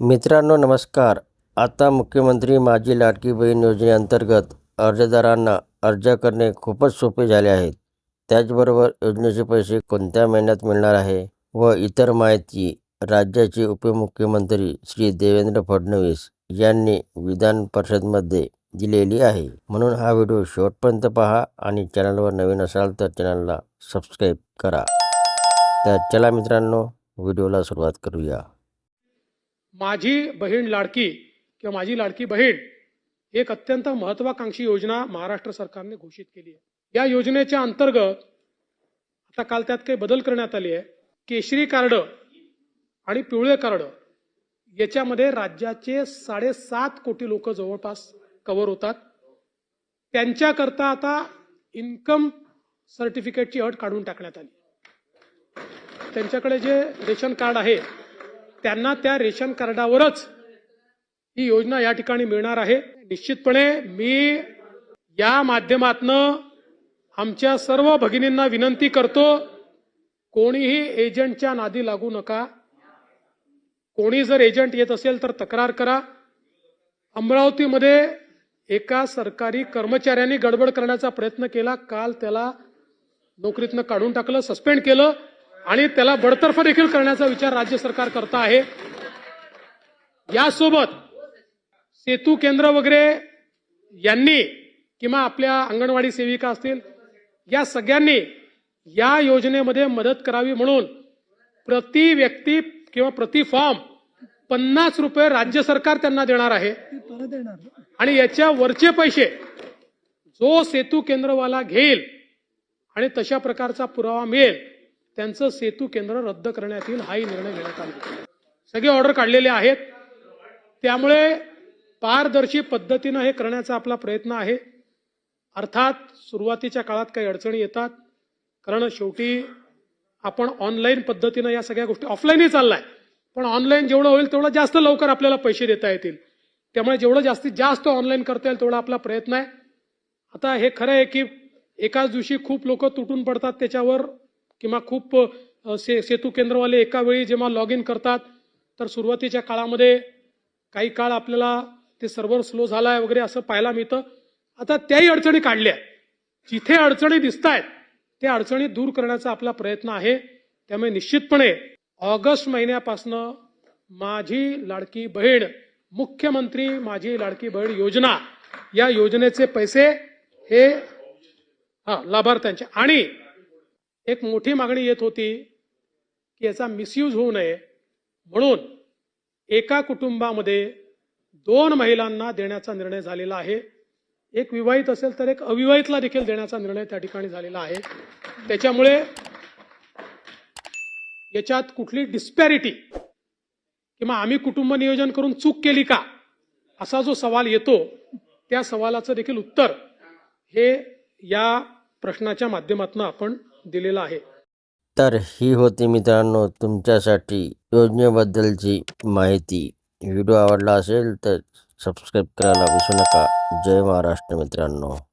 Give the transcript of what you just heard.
मित्रांनो नमस्कार. आता मुख्यमंत्री माझी लाडकी बहीण योजनेअंतर्गत अर्जदारांना अर्ज करणे खूपच सोपे झाले आहेत त्याचबरोबर योजनेचे पैसे कोणत्या महिन्यात मिळणार आहे व इतर माहिती राज्याचे उपमुख्यमंत्री श्री देवेंद्र फडणवीस यांनी विधान परिषदमध्ये दिलेली आहे. म्हणून हा व्हिडिओ शेवटपर्यंत पहा आणि चॅनलवर नवीन असाल तर चॅनलला सबस्क्राईब करा. तर चला मित्रांनो व्हिडिओला सुरुवात करूया. माझी बहीण लाडकी किंवा माझी लाडकी बहीण एक अत्यंत महत्वाकांक्षी योजना महाराष्ट्र सरकारने घोषित केली आहे. या योजनेच्या अंतर्गत आता काल त्यात काही बदल करण्यात आले आहे. केशरी कार्ड आणि पिवळे कार्ड याच्यामध्ये राज्याचे साडेसात कोटी लोक जवळपास कव्हर होतात. त्यांच्याकरता आता इन्कम सर्टिफिकेटची अट काढून टाकण्यात आली. त्यांच्याकडे जे रेशन कार्ड आहे त्यांना त्या रेशन कार्डावरच ही योजना या ठिकाणी मिळणार आहे. निश्चितपणे मी या माध्यमातनं आमच्या सर्व भगिनींना विनंती करतो कोणीही एजंटच्या नादी लागू नका. कोणी जर एजंट येत असेल तर तक्रार करा. अमरावतीमध्ये एका सरकारी कर्मचाऱ्यांनी गडबड करण्याचा प्रयत्न केला. काल त्याला नोकरीतनं काढून टाकलं सस्पेंड केलं. आणि त्याला बडतर्फ देखील करण्याचा विचार राज्य सरकार करता आहे. यासोबत सेतू केंद्र वगैरे यांनी किंवा आपल्या अंगणवाडी सेविका असतील या सगळ्यांनी या योजनेमध्ये मदत करावी म्हणून प्रति व्यक्ती किंवा प्रति फॉर्म पन्नास रुपये राज्य सरकार त्यांना देणार आहे. आणि याच्या वरचे पैसे जो सेतू केंद्रवाला घेईल आणि तशा प्रकारचा पुरावा मिळेल त्यांचं सेतू केंद्र रद्द करण्यात येईल हाही निर्णय घेण्यात आला. सगळे ऑर्डर काढलेले आहेत. त्यामुळे पारदर्शी पद्धतीनं हे करण्याचा आपला प्रयत्न आहे. अर्थात सुरुवातीच्या काळात काही अडचणी येतात. कारण शेवटी आपण ऑनलाईन पद्धतीनं या सगळ्या गोष्टी ऑफलाईनही चाललाय. पण ऑनलाईन जेवढं होईल तेवढं जास्त लवकर आपल्याला पैसे देता येतील. त्यामुळे जेवढं जास्तीत जास्त ऑनलाईन करता येईल तेवढा आपला प्रयत्न आहे. आता हे खरं आहे की एकाच दिवशी खूप लोक तुटून पडतात त्याच्यावर किंवा खूप से सेतू केंद्रवाले एका वेळी जेव्हा लॉग इन करतात तर सुरुवातीच्या काळामध्ये काही काळ आपल्याला ते सर्व्हर स्लो झालाय वगैरे असं पाहायला मिळतं. आता त्याही अडचणी काढल्या. जिथे अडचणी दिसत आहेत त्या अडचणी दूर करण्याचा आपला प्रयत्न आहे. त्यामुळे निश्चितपणे ऑगस्ट महिन्यापासनं माझी लाडकी बहीण मुख्यमंत्री माझी लाडकी बहीण योजना या योजनेचे पैसे हे हा लाभार्थ्यांचे. आणि एक मोठी मागणी येत होती की याचा मिसयूज होऊ नये. म्हणून एका कुटुंबामध्ये दोन महिलांना देण्याचा निर्णय झालेला आहे. एक विवाहित असेल तर एक अविवाहितला देखील देण्याचा निर्णय त्या ठिकाणी झालेला आहे. त्याच्यामुळे याच्यात कुठली डिस्पॅरिटी किंवा आम्ही कुटुंब नियोजन करून चूक केली का असा जो सवाल येतो त्या सवालाचं देखील उत्तर हे या प्रश्नाच्या माध्यमातून आपण दिलेला आहे. तर ही होती मित्रांनो तुमच्यासाठी योजनेबद्दलची माहिती. व्हिडिओ आवडला असेल तर सबस्क्राईब करायला विसरू नका. जय महाराष्ट्र मित्रांनो.